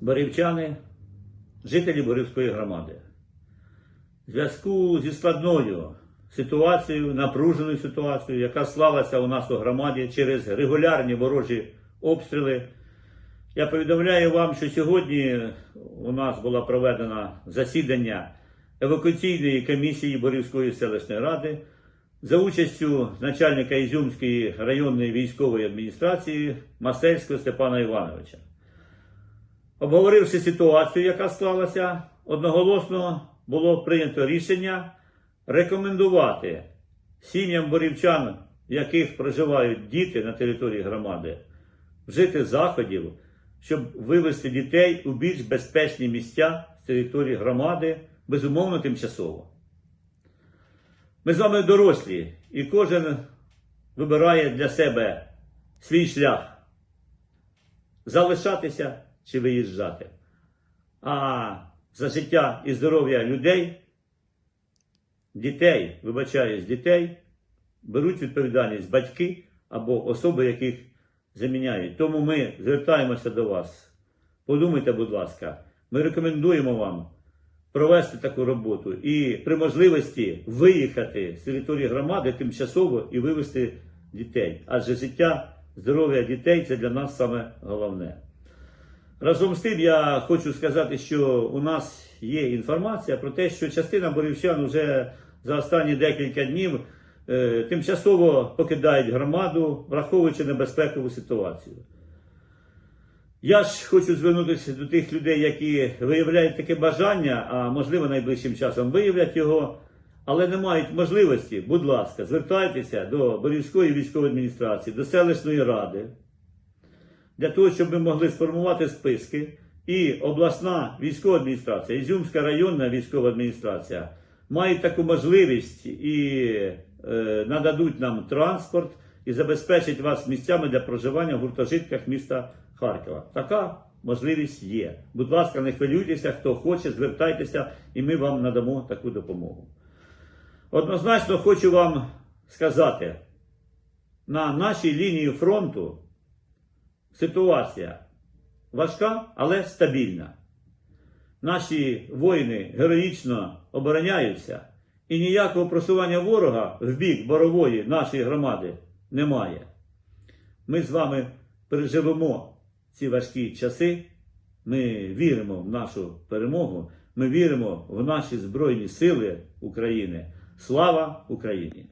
борівчани, жителі Борівської громади. В зв'язку зі складною ситуацією, напруженою ситуацією, яка склалася у нас у громаді через регулярні ворожі обстріли, я повідомляю вам, що сьогодні у нас було проведено засідання евакуаційної комісії Борівської селищної ради за участю начальника Ізюмської районної військової адміністрації Масельського Степана Івановича. Обговоривши ситуацію, яка склалася, одноголосно було прийнято рішення рекомендувати сім'ям борівчан, в яких проживають діти на території громади, вжити заходів, щоб вивести дітей у більш безпечні місця з території громади, безумовно тимчасово. Ми з вами дорослі, і кожен вибирає для себе свій шлях залишатися чи виїжджати. А за життя і здоров'я людей, дітей, вибачаюсь, дітей, беруть відповідальність батьки або особи, яких заміняють. Тому ми звертаємося до вас. Подумайте, будь ласка, ми рекомендуємо вам провести таку роботу і при можливості виїхати з території громади тимчасово і вивезти дітей. Адже життя, здоров'я дітей це для нас саме головне. Разом з тим, я хочу сказати, що у нас є інформація про те, що частина борівчан вже за останні декілька днів е, тимчасово покидають громаду, враховуючи небезпекову ситуацію. Я ж хочу звернутися до тих людей, які виявляють таке бажання, а можливо найближчим часом виявлять його, але не мають можливості. Будь ласка, звертайтеся до Борівської військової адміністрації, до селищної ради, для того, щоб ми могли сформувати списки. І обласна військова адміністрація, Ізюмська районна військова адміністрація мають таку можливість і е, нададуть нам транспорт і забезпечать вас місцями для проживання в гуртожитках міста Харкова. Така можливість є. Будь ласка, не хвилюйтеся, хто хоче, звертайтеся, і ми вам надамо таку допомогу. Однозначно хочу вам сказати, на нашій лінії фронту ситуація важка, але стабільна. Наші воїни героїчно обороняються, і ніякого просування ворога в бік борової нашої громади немає. Ми з вами переживемо ці важкі часи. Ми віримо в нашу перемогу. Ми віримо в наші Збройні Сили України. Слава Україні!